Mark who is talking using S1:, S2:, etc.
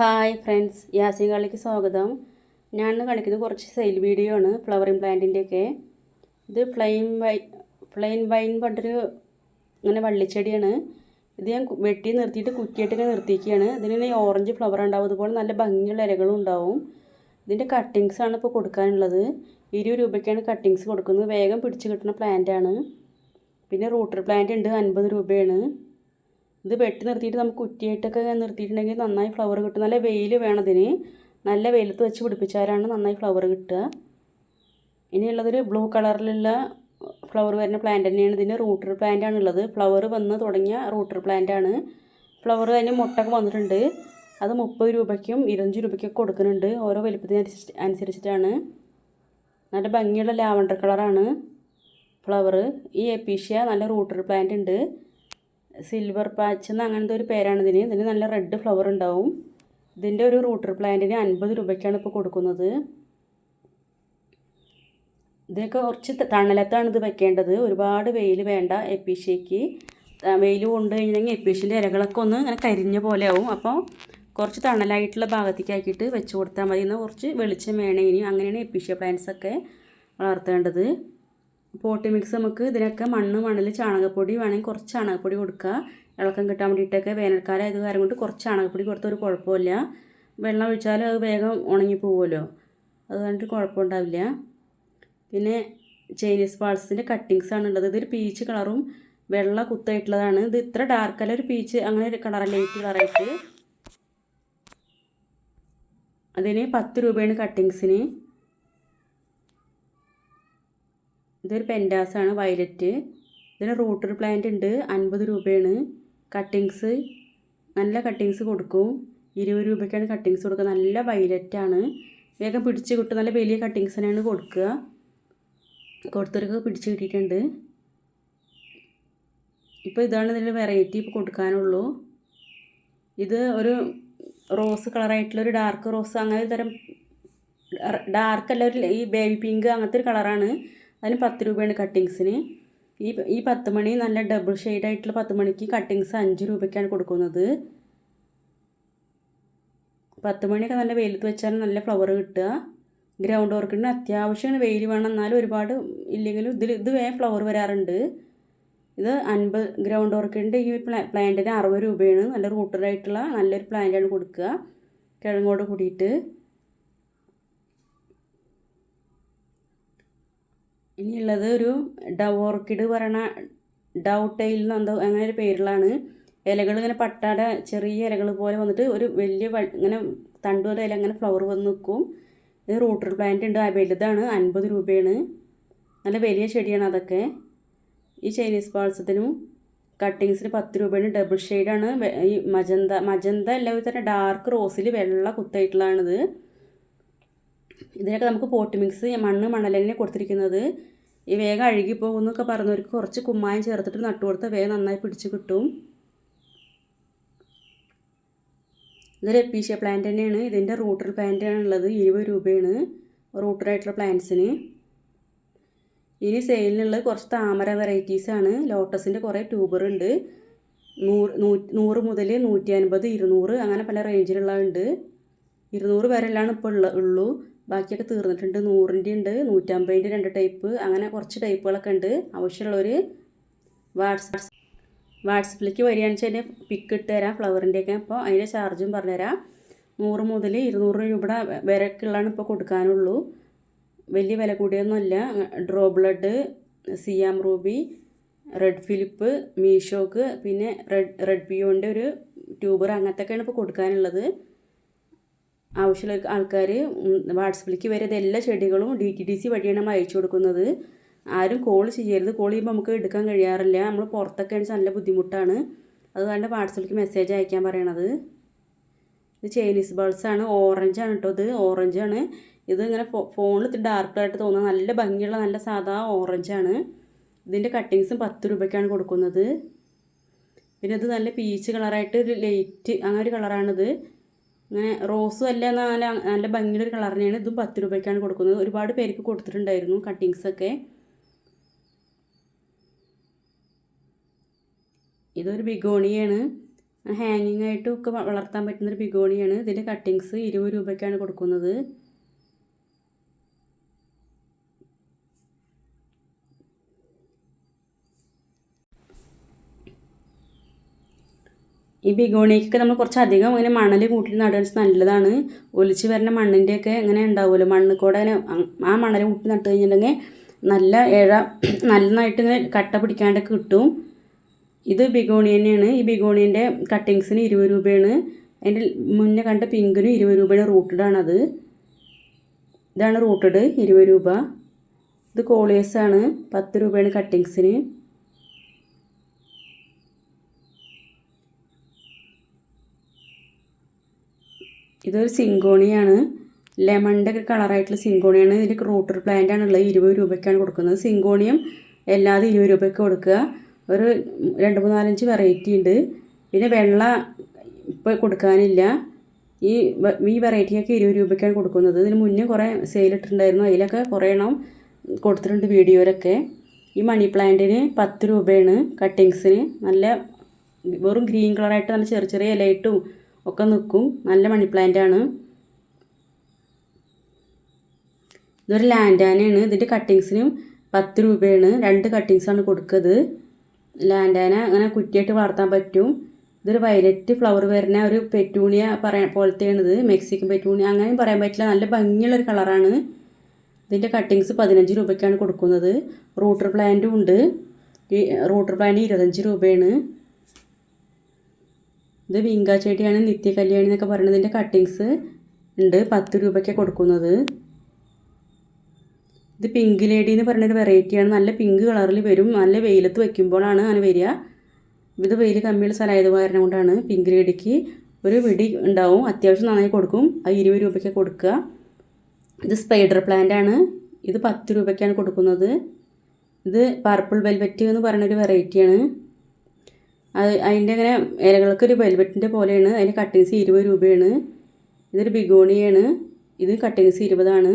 S1: Hi friends യാസി കളിക്ക് സ്വാഗതം. ഞാൻ ഇന്ന് കാണിക്കുന്നത് കുറച്ച് സെയിൽ വീഡിയോ ആണ് ഫ്ലവറിങ് പ്ലാന്റിന്റെയൊക്കെ ഇത് ഫ്ലൈൻ വൈ പ്ലെയിൻ വൈൻ പറഞ്ഞൊരു ഇങ്ങനെ വള്ളിച്ചെടിയാണ്. ഇത് ഞാൻ വെട്ടി നിർത്തിയിട്ട് കുറ്റിയായിട്ട് ഇങ്ങനെ നിർത്തിയിരിക്കുകയാണ്. ഇതിന് ഓറഞ്ച് ഫ്ലവർ ഉണ്ടാവും. അതുപോലെ നല്ല ഭംഗിയുള്ള ഇലകളും ഉണ്ടാവും. ഇതിന്റെ കട്ടിങ്സ് ആണ് ഇപ്പോൾ കൊടുക്കാനുള്ളത്. ഇരുപത് രൂപയ്ക്കാണ് കട്ടിങ്സ് കൊടുക്കുന്നത്. വേഗം പിടിച്ച് കിട്ടുന്ന പ്ലാന്റ് ആണ്. പിന്നെ റൂട്ടർ പ്ലാന്റ് ഉണ്ട് അൻപത് രൂപയാണ്. ഇത് വെട്ടി നിർത്തിയിട്ട് നമുക്ക് കുറ്റിയായിട്ടൊക്കെ നിർത്തിയിട്ടുണ്ടെങ്കിൽ നന്നായി ഫ്ലവർ കിട്ടും. നല്ല വെയിൽ വേണം ഇതിന്. നല്ല വെയിലത്ത് വെച്ച് പിടിപ്പിച്ചാലാണ് നന്നായി ഫ്ലവർ കിട്ടുക. ഇനിയുള്ളതൊരു ബ്ലൂ കളറിലുള്ള ഫ്ലവർ വരുന്ന പ്ലാന്റ് തന്നെയാണ്. ഇതിന് റൂട്ടർ പ്ലാന്റ് ഉള്ളത് ഫ്ലവർ വന്ന് തുടങ്ങിയ റൂട്ടർ പ്ലാന്റ് ആണ്. ഫ്ലവർ അതിന് മുട്ടൊക്കെ വന്നിട്ടുണ്ട്. അത് മുപ്പത് രൂപയ്ക്കും ഇരുപത്തഞ്ച് രൂപയ്ക്കൊക്കെ കൊടുക്കുന്നുണ്ട്. ഓരോ വലിപ്പത്തിനനുസരിച്ച് അനുസരിച്ചിട്ടാണ്. നല്ല ഭംഗിയുള്ള ലാവണ്ടർ കളറാണ് ഫ്ലവർ ഈ എപ്പീഷ്യ നല്ല റൂട്ടർ പ്ലാന്റ് ഉണ്ട്. സിൽവർ പാച്ച് എന്ന് അങ്ങനത്തെ ഒരു പേരാണ് ഇതിന്. ഇതിന് നല്ല റെഡ് ഫ്ലവർ ഉണ്ടാവും. ഇതിന്റെ ഒരു റൂട്ടർ പ്ലാന്റിന് അൻപത് രൂപയ്ക്കാണ് ഇപ്പോൾ കൊടുക്കുന്നത്. ഇതൊക്കെ കുറച്ച് തണലത്താണ് ഇത് വെക്കേണ്ടത്. ഒരുപാട് വെയിൽ വേണ്ട എപ്പീഷ്യയ്ക്ക് വെയിൽ കൊണ്ടു കഴിഞ്ഞിട്ടുണ്ടെങ്കിൽ എപ്പീഷ്യന്റെ ഇലകളൊക്കെ ഒന്ന് ഇങ്ങനെ കരിഞ്ഞ പോലെ ആവും. അപ്പോൾ കുറച്ച് തണലായിട്ടുള്ള ഭാഗത്തേക്ക് ആക്കിയിട്ട് വെച്ച് കൊടുത്താൽ മതി. എന്നാൽ കുറച്ച് വെളിച്ചം വേണേ അങ്ങനെയാണ് എപ്പീഷ്യ പ്ലാന്റ്സ് ഒക്കെ വളർത്തേണ്ടത്. പോട്ടി മിക്സ് നമുക്ക് ഇതിനൊക്കെ മണ്ണ് മണൽ ചാണകപ്പൊടി വേണമെങ്കിൽ കുറച്ച് ചാണകപ്പൊടി കൊടുക്കുക. ഇളക്കം കിട്ടാൻ വേണ്ടിയിട്ടൊക്കെ വേനൽക്കാലം ഇത് കാര്യം കൊണ്ട് കുറച്ച് ചാണകപ്പൊടി കൊടുത്ത ഒരു കുഴപ്പമില്ല. വെള്ളം ഒഴിച്ചാൽ അത് വേഗം ഉണങ്ങി പോകുമല്ലോ അത് കണ്ടിട്ട് കുഴപ്പമുണ്ടാവില്ല. പിന്നെ ചൈനീസ് പാൾസിന്റെ കട്ടിങ്സ് ആണ് ഉള്ളത്. ഇതൊരു പീച്ച് കളറും വെള്ള കുത്തായിട്ടുള്ളതാണ്. ഇത് ഇത്ര ഡാർക്ക് അല്ല. ഒരു പീച്ച് അങ്ങനെ ഒരു കളർ ലൈറ്റ് കളറായിട്ട് അതിന് പത്ത് രൂപയാണ് കട്ടിങ്സിന് ഇതൊരു പെൻഡാസാണ് വയലറ്റ് ഇതിന് റൂട്ടർ പ്ലാന്റ് ഉണ്ട് അൻപത് രൂപയാണ്. കട്ടിങ്സ് നല്ല കട്ടിങ്സ് കൊടുക്കും. ഇരുപത് രൂപയ്ക്കാണ് കട്ടിങ്സ് കൊടുക്കുക. നല്ല വയലറ്റാണ് വേഗം പിടിച്ച് കിട്ടും. നല്ല വലിയ കട്ടിങ്സ് തന്നെയാണ് കൊടുക്കുക. കൊടുത്തവർക്ക് പിടിച്ച് കിട്ടിയിട്ടുണ്ട്. ഇപ്പോൾ ഇതാണ് ഇതിന്റെ വെറൈറ്റി ഇപ്പോൾ കൊടുക്കാനുള്ളൂ. ഇത് ഒരു റോസ് കളറായിട്ടുള്ള ഒരു ഡാർക്ക് റോസ് അങ്ങനെ ഒരു തരം ഡാർക്ക് അല്ല ഒരു ഈ ബേബി പിങ്ക് അങ്ങനത്തെ ഒരു കളറാണ് അതിന് പത്ത് രൂപയാണ് കട്ടിങ്സിന് ഈ ഈ പത്ത് മണി നല്ല ഡബിൾ ആയിട്ടുള്ള പത്ത് മണിക്ക് കട്ടിങ്സ് അഞ്ച് രൂപയ്ക്കാണ് കൊടുക്കുന്നത്. പത്ത് മണിയൊക്കെ നല്ല വെയിലത്ത് വെച്ചാൽ നല്ല ഫ്ലവർ കിട്ടുക. ഗ്രൗണ്ട് ഓർക്കിഡിന് അത്യാവശ്യമാണ് വെയിൽ വേണം എന്നാലും ഒരുപാട് ഇല്ലെങ്കിലും ഇതിൽ ഇത് വേഗം ഫ്ലവർ വരാറുണ്ട്. ഇത് അൻപത് ഗ്രൗണ്ട് ഓർക്കിഡിന്റെ ഈ പ്ലാ പ്ലാന്റിന് അറുപത് രൂപയാണ്. നല്ല റൂട്ടറായിട്ടുള്ള നല്ലൊരു പ്ലാന്റാണ് കൊടുക്കുക. കിഴങ്ങോട് കൂടിയിട്ട്. ഇനിയുള്ളത് ഒരു ഡവ് ഓർക്കിഡ് പറയണ ഡൗട്ടയിൽ എന്തോ അങ്ങനെ ഒരു പേരിലാണ്. ഇലകൾ ഇങ്ങനെ പട്ടാട ചെറിയ ഇലകൾ പോലെ വന്നിട്ട് ഒരു വലിയ ഇങ്ങനെ തണ്ടുപോലെ ഇല അങ്ങനെ ഫ്ലവർ വന്ന് നിൽക്കും ഇത് റൂട്ടർ പ്ലാന്റ് ഉണ്ട്. ആ വലുതാണ്. അൻപത് രൂപയാണ്. നല്ല വലിയ ചെടിയാണ് അതൊക്കെ. ഈ ചൈനീസ് പാൾസത്തിനും കട്ടിങ്സിന് പത്ത് രൂപയാണ്. ഡബിൾ ഷെയ്ഡാണ് ഈ മജന്ത മജന്ത എല്ലാവരും തന്നെ ഡാർക്ക് റോസിൽ വെള്ള കുത്തായിട്ടുള്ളതാണിത്. ഇതിനൊക്കെ നമുക്ക് പോട്ട് മിക്സ് മണ്ണ് മണലന്നെ കൊടുത്തിരിക്കുന്നത്. ഈ വേഗം അഴുകി പോകുന്നൊക്കെ പറഞ്ഞവർക്ക് കുറച്ച് കുമ്മായം ചേർത്തിട്ട് നട്ടു കൊടുത്താൽ വേഗം നന്നായി പിടിച്ച് കിട്ടും. ഇതൊരു എപ്പീഷ്യ പ്ലാന്റ് തന്നെയാണ്. ഇതിന്റെ റൂട്ടർ പ്ലാന്റ് ആണുള്ളത് ഇരുപത് രൂപയാണ് റൂട്ടറായിട്ടുള്ള പ്ലാന്റ്സിന് ഇനി സെയിലിനുള്ളത് കുറച്ച് താമര വെറൈറ്റീസാണ് ലോട്ടസിന്റെ കുറേ ട്യൂബർ ഉണ്ട്. നൂറ് നൂ- നൂറ് മുതൽ നൂറ്റി അൻപത് ഇരുന്നൂറ് അങ്ങനെ പല റേഞ്ചിലുള്ളതുണ്ട് ഇരുന്നൂറ് വരെല്ലാം ഇപ്പോൾ ഉള്ള ഉള്ളൂ. ബാക്കിയൊക്കെ തീർന്നിട്ടുണ്ട്. നൂറിന്റെ ഉണ്ട് നൂറ്റമ്പതിന്റെ രണ്ട് ടൈപ്പ് അങ്ങനെ കുറച്ച് ടൈപ്പുകളൊക്കെ ഉണ്ട്. ആവശ്യമുള്ളവർ വാട്സാപ്പ് വാട്സപ്പിലേക്ക് വരികയാണെന്ന് വെച്ചാൽ അതിന്റെ പിക്ക് ഇട്ട് തരാം ഫ്ലവറിന്റെയൊക്കെ അപ്പോൾ അതിന്റെ ചാർജും പറഞ്ഞുതരാം. നൂറ് മുതൽ ഇരുന്നൂറ് രൂപയുടെ വിലക്കുള്ളതാണ് ഇപ്പോൾ കൊടുക്കാനുള്ളൂ. വലിയ വില കൂടിയൊന്നുമല്ല. Draw blood Siam ruby red Philip മീഷോക്ക് പിന്നെ റെഡ് റെഡ് പിയോന്റെ ഒരു ട്യൂബർ അങ്ങനത്തെയൊക്കെയാണ് ഇപ്പോൾ കൊടുക്കാനുള്ളത്. ആവശ്യമുള്ള ആൾക്കാർ വാട്സപ്പിലേക്ക് വരുന്ന എല്ലാ ചെടികളും ഡി ടി ഡി സി വഴിയാണ് നമ്മൾ അയച്ചു കൊടുക്കുന്നത്. ആരും കോൾ ചെയ്യരുത്. കോൾ ചെയ്യുമ്പോൾ നമുക്ക് എടുക്കാൻ കഴിയാറില്ല. നമ്മൾ പുറത്തൊക്കെ ആണെന്ന് നല്ല ബുദ്ധിമുട്ടാണ്. അതുകൊണ്ട് വാട്സപ്പിലേക്ക് മെസ്സേജ് അയക്കാൻ പറയണത്. ഇത് ചൈനീസ് ഓറഞ്ച് ആണ്. കേട്ടോ ഇത്. ഓറഞ്ച് ആണ്. ഇത് ഇങ്ങനെ ഫോണിൽ ഡാർക്ക് ഡാർക്കായിട്ട് തോന്നുന്നത് നല്ല ഭംഗിയുള്ള നല്ല സാധാ ഓറഞ്ച് ആണ്. ഇതിന്റെ കട്ടിങ്സും പത്ത് രൂപയ്ക്കാണ് കൊടുക്കുന്നത്. പിന്നെ ഇത് നല്ല പീച്ച് കളറായിട്ട് ഒരു ലൈറ്റ് അങ്ങനെ ഒരു കളറാണിത് ഇങ്ങനെ റോസും അല്ല നല്ല നല്ല ഭംഗിയുള്ള ഒരു കളർ തന്നെയാണ് ഇതും പത്ത് രൂപയ്ക്കാണ് കൊടുക്കുന്നത്. ഒരുപാട് പേർക്ക് കൊടുത്തിട്ടുണ്ടായിരുന്നു കട്ടിങ്സൊക്കെ ഇതൊരു ബിഗോണിയാണ്. ഹാങ്ങിങ് ആയിട്ടും ഒക്കെ വളർത്താൻ പറ്റുന്നൊരു ബിഗോണിയാണ്. ഇതിന്റെ കട്ടിങ്സ് ഇരുപത് രൂപയ്ക്കാണ് കൊടുക്കുന്നത്. ഈ ബിഗോണിയൊക്കെ നമ്മൾ കുറച്ച് അധികം ഇങ്ങനെ മണൽ കൂട്ടി നടുക നല്ലതാണ്. ഒലിച്ച് വരുന്ന മണ്ണിന്റെയൊക്കെ ഇങ്ങനെ ഉണ്ടാവുമല്ലോ മണ്ണ് കൂടെ ആ മണൽ കൂട്ടി നട്ട് കഴിഞ്ഞിട്ടുണ്ടെങ്കിൽ നല്ല ഇഴ നന്നായിട്ട് ഇങ്ങനെ കട്ട പിടിക്കാണ്ടൊക്കെ കിട്ടും. ഇത് ബിഗോണി തന്നെയാണ്. ഈ ബിഗോണീന്റെ കട്ടിങ്സിന് ഇരുപത് രൂപയാണ്. അതിന്റെ മുന്നേ കണ്ട പിങ്കിന് ഇരുപത് രൂപയുടെ റൂട്ടഡ് ആണത്. ഇതാണ് റൂട്ടഡ് ഇരുപത് രൂപ. ഇത് കോളിയസാണ് പത്ത് രൂപയാണ് കട്ടിങ്സിന്. ഇതൊരു സിങ്കോണിയാണ്. ലെമണിന്റെ ഒക്കെ കളറായിട്ടുള്ള സിങ്കോണിയാണ്. ഇതിൽ റൂട്ടർ പ്ലാന്റ് ആണുള്ളത്. ഇരുപത് രൂപയ്ക്കാണ് കൊടുക്കുന്നത്. സിങ്കോണിയും എല്ലാതും ഇരുപത് രൂപയ്ക്ക് കൊടുക്കുക. ഒരു രണ്ട് മൂന്നാലഞ്ച് വെറൈറ്റി ഉണ്ട്. പിന്നെ വെള്ള ഇപ്പോൾ കൊടുക്കാനില്ല. ഈ ഈ വെറൈറ്റിയൊക്കെ ഇരുപത് രൂപയ്ക്കാണ് കൊടുക്കുന്നത്. ഇതിന് മുന്നേ കുറേ സെയിലിട്ടുണ്ടായിരുന്നു അതിലൊക്കെ കുറേ എണ്ണം കൊടുത്തിട്ടുണ്ട് വീഡിയോയിലൊക്കെ. ഈ മണി പ്ലാന്റിന് പത്ത് രൂപയാണ്. കട്ടിങ്സിന് നല്ല വെറും ഗ്രീൻ കളറായിട്ട് നല്ല ചെറിയ ചെറിയ ഇലയിട്ടും ഒക്കെ നിൽക്കും നല്ല മണി പ്ലാന്റ് ആണ്. ഇതൊരു ലാൻഡാനയാണ് ഇതിന്റെ കട്ടിങ്സിനും പത്ത് രൂപയാണ്. രണ്ട് കട്ടിങ്സാണ് കൊടുക്കുന്നത് ലാൻഡാന അങ്ങനെ കുറ്റിയായിട്ട് വളർത്താൻ പറ്റും. ഇതൊരു വയലറ്റ് ഫ്ലവർ വരുന്ന ഒരു പെറ്റൂണിയ പറയാൻ പോലത്തെയാണിത് മെക്സിക്കൻ പെറ്റൂണിയ. അങ്ങനെയും പറയാൻ പറ്റില്ല. നല്ല ഭംഗിയുള്ളൊരു കളറാണ് ഇതിന്റെ കട്ടിങ്സ് പതിനഞ്ച് രൂപയ്ക്കാണ് കൊടുക്കുന്നത്. റൂട്ടർ പ്ലാന്റും ഉണ്ട്. ഈ റൂട്ടർ പ്ലാന്റ് ഇരുപത്തഞ്ച് രൂപയാണ്. ഇത് വിങ്ക ചെടിയാണ് നിത്യ കല്യാണി എന്നൊക്കെ പറയുന്നതിന്റെ കട്ടിങ്സ് ഉണ്ട്. പത്ത് രൂപയ്ക്ക് കൊടുക്കുന്നത്. ഇത് പിങ്ക് ലേഡി എന്ന് പറയുന്നൊരു വെറൈറ്റിയാണ് നല്ല പിങ്ക് കളറിൽ വരും. നല്ല വെയിലത്ത് വയ്ക്കുമ്പോഴാണ് അങ്ങനെ വരിക. ഇത് വെയിൽ കമ്മിയുള്ള സ്ഥലമായത് കാരണം കൊണ്ടാണ് പിങ്ക് ലേഡിക്ക് ഒരു വെടി ഉണ്ടാവും. അത്യാവശ്യം നന്നായി കൊടുക്കും. അത് ഇരുപത് രൂപയ്ക്ക് കൊടുക്കുക. ഇത് സ്പൈഡർ പ്ലാന്റ് ആണ്. ഇത് പത്ത് രൂപയ്ക്കാണ് കൊടുക്കുന്നത്. ഇത് പർപ്പിൾ വെൽവെറ്റ് എന്ന് പറയുന്നൊരു വെറൈറ്റിയാണ് അത് അതിന്റെ ഇങ്ങനെ ഇലകൾക്ക് ഒരു വെൽവെറ്റിന്റെ പോലെയാണ്. അതിന്റെ കട്ടിങ്സ് ഇരുപത് രൂപയാണ്. ഇതൊരു ബിഗോണിയാണ്. ഇത് കട്ടിങ്സ് ഇരുപതാണ്.